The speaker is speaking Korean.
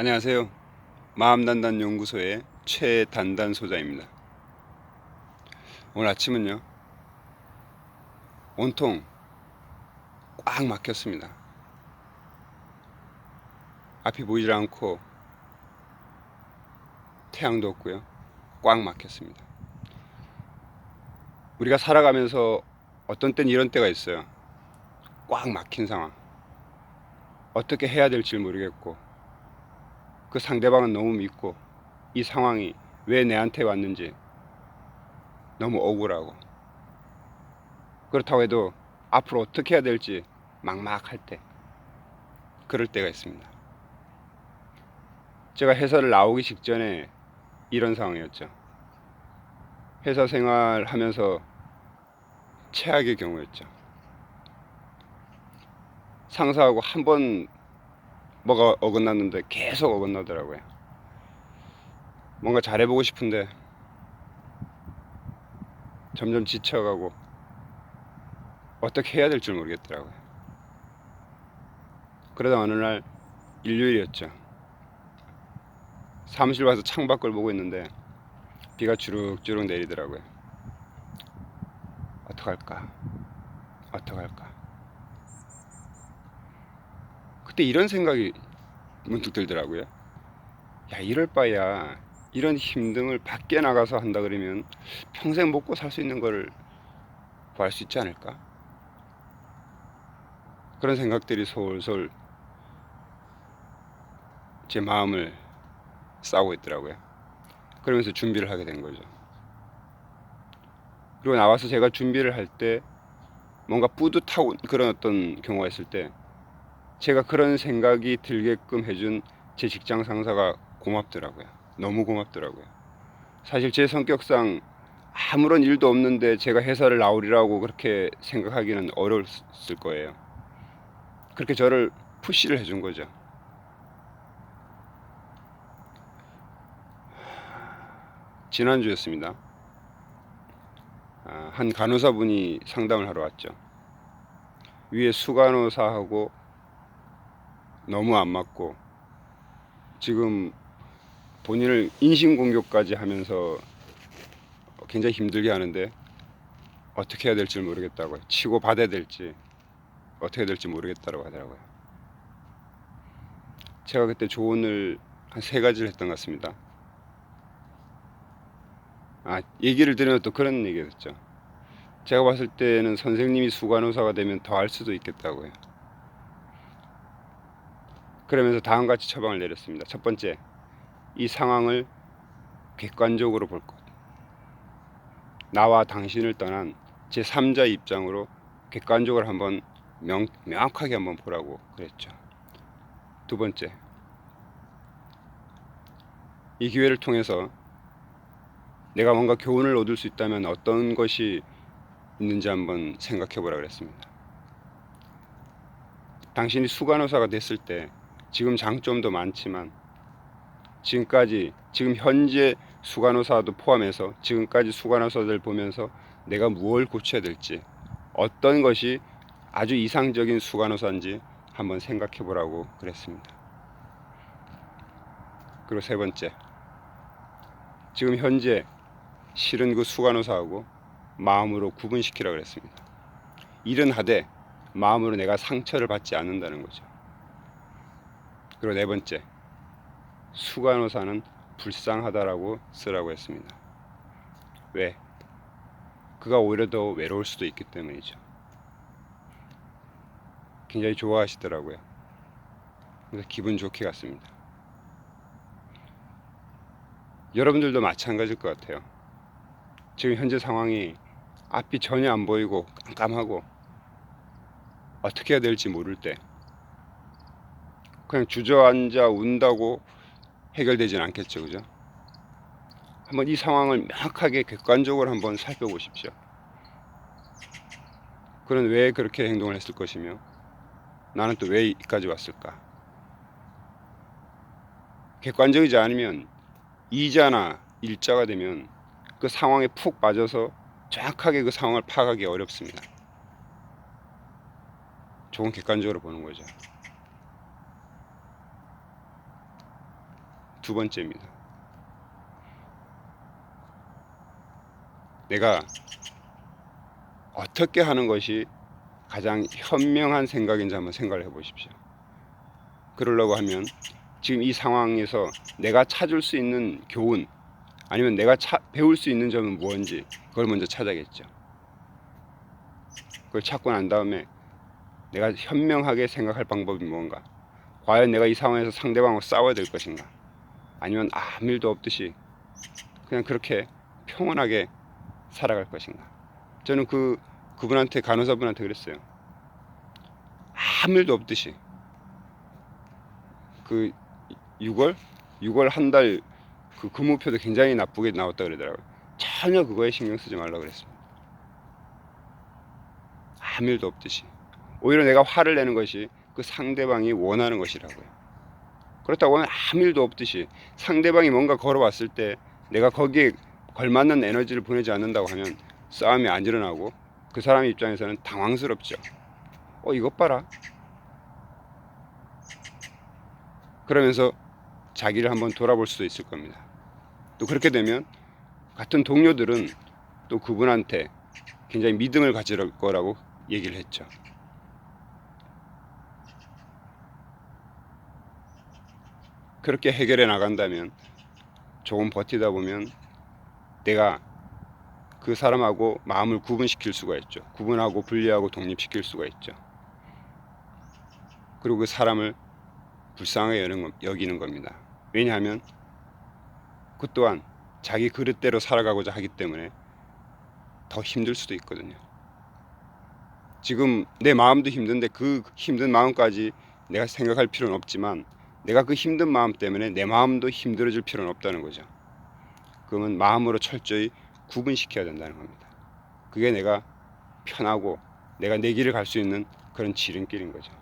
안녕하세요. 마음단단 연구소의 최단단 소장입니다. 오늘 아침은요. 온통 꽉 막혔습니다. 앞이 보이질 않고 태양도 없고요. 꽉 막혔습니다. 우리가 살아가면서 어떤 땐 이런 때가 있어요. 꽉 막힌 상황. 어떻게 해야 될지 모르겠고 그 상대방은 너무 믿고 이 상황이 왜 내한테 왔는지 너무 억울하고 그렇다고 해도 앞으로 어떻게 해야 될지 막막할 때 그럴 때가 있습니다. 제가 회사를 나오기 직전에 이런 상황이었죠. 회사 생활하면서 최악의 경우였죠. 상사하고 한 번 뭐가 어긋났는데 계속 어긋나더라고요. 뭔가 잘해보고 싶은데 점점 지쳐가고 어떻게 해야 될 줄 모르겠더라고요. 그러다 어느 날 일요일이었죠. 사무실 와서 창밖을 보고 있는데 비가 주룩주룩 내리더라고요. 어떡할까? 어떡할까? 그때 이런 생각이 문득 들더라고요. 야, 이럴 바야 이런 힘듦을 밖에 나가서 한다 그러면 평생 먹고 살 수 있는 걸 구할 수 있지 않을까? 그런 생각들이 솔솔 제 마음을 싸고 있더라고요. 그러면서 준비를 하게 된 거죠. 그리고 나와서 제가 준비를 할 때 뭔가 뿌듯하고 그런 어떤 경우가 있을 때 제가 그런 생각이 들게끔 해준 제 직장 상사가 고맙더라고요. 너무 고맙더라고요. 사실 제 성격상 아무런 일도 없는데 제가 회사를 나오리라고 그렇게 생각하기는 어려웠을 거예요. 그렇게 저를 푸시를 해준 거죠. 지난주였습니다. 아, 한 간호사분이 상담을 하러 왔죠. 위에 수간호사하고 너무 안 맞고 지금 본인을 인신공격까지 하면서 굉장히 힘들게 하는데 어떻게 해야 될지 모르겠다고요. 치고 받아야 될지 어떻게 해야 될지 모르겠다고 하더라고요. 제가 그때 조언을 한 세 가지를 했던 것 같습니다. 아, 얘기를 들으면 또 그런 얘기가 있죠. 제가 봤을 때는 선생님이 수간호사가 되면 더 할 수도 있겠다고요. 그러면서 다음과 같이 처방을 내렸습니다. 첫 번째, 이 상황을 객관적으로 볼 것. 나와 당신을 떠난 제 3자 입장으로 객관적으로 한번 명, 명확하게 한번 보라고 그랬죠. 두 번째, 이 기회를 통해서 내가 뭔가 교훈을 얻을 수 있다면 어떤 것이 있는지 한번 생각해 보라 그랬습니다. 당신이 수간호사가 됐을 때 지금 장점도 많지만 지금까지 지금 현재 수간호사도 포함해서 지금까지 수간호사들 보면서 내가 무엇을 고쳐야 될지 어떤 것이 아주 이상적인 수간호사인지 한번 생각해 보라고 그랬습니다. 그리고 세 번째 지금 현재 실은 그 수간호사하고 마음으로 구분시키라 그랬습니다. 일은 하되 마음으로 내가 상처를 받지 않는다는 거죠. 그리고 네 번째, 수간호사는 불쌍하다라고 쓰라고 했습니다. 왜? 그가 오히려 더 외로울 수도 있기 때문이죠. 굉장히 좋아하시더라고요. 그래서 기분 좋게 갔습니다. 여러분들도 마찬가지일 것 같아요. 지금 현재 상황이 앞이 전혀 안 보이고 깜깜하고 어떻게 해야 될지 모를 때 그냥 주저앉아 운다고 해결되진 않겠죠, 그죠? 한번 이 상황을 명확하게 객관적으로 한번 살펴보십시오. 그는 왜 그렇게 행동을 했을 것이며 나는 또 왜 이까지 왔을까? 객관적이지 않으면 이자나 일자가 되면 그 상황에 푹 빠져서 정확하게 그 상황을 파악하기 어렵습니다. 조금 객관적으로 보는 거죠. 두 번째입니다. 내가 어떻게 하는 것이 가장 현명한 생각인지 한번 생각을 해보십시오. 그러려고 하면 지금 이 상황에서 내가 찾을 수 있는 교훈 아니면 내가 차- 배울 수 있는 점은 무엇인지 그걸 먼저 찾아야겠죠. 그걸 찾고 난 다음에 내가 현명하게 생각할 방법이 뭔가 과연 내가 이 상황에서 상대방하고 싸워야 될 것인가 아니면 아무 일도 없듯이 그냥 그렇게 평온하게 살아갈 것인가. 저는 그 그분한테 간호사분한테 그랬어요. 아무 일도 없듯이 그 6월? 6월 한 달 그 근무표도 굉장히 나쁘게 나왔다 그러더라고요. 전혀 그거에 신경 쓰지 말라 그랬습니다. 아무 일도 없듯이. 오히려 내가 화를 내는 것이 그 상대방이 원하는 것이라고요. 그렇다고 하면 아무 일도 없듯이 상대방이 뭔가 걸어왔을 때 내가 거기에 걸맞는 에너지를 보내지 않는다고 하면 싸움이 안 일어나고 그 사람 입장에서는 당황스럽죠. 어, 이것 봐라. 그러면서 자기를 한번 돌아볼 수도 있을 겁니다. 또 그렇게 되면 같은 동료들은 또 그분한테 굉장히 믿음을 가질 거라고 얘기를 했죠. 그렇게 해결해 나간다면 조금 버티다 보면 내가 그 사람하고 마음을 구분시킬 수가 있죠. 구분하고 분리하고 독립시킬 수가 있죠. 그리고 그 사람을 불쌍하게 여기는 겁니다. 왜냐하면 그 또한 자기 그릇대로 살아가고자 하기 때문에 더 힘들 수도 있거든요. 지금 내 마음도 힘든데 그 힘든 마음까지 내가 생각할 필요는 없지만 내가 그 힘든 마음 때문에 내 마음도 힘들어질 필요는 없다는 거죠. 그러면 마음으로 철저히 구분시켜야 된다는 겁니다. 그게 내가 편하고 내가 내 길을 갈 수 있는 그런 지름길인 거죠.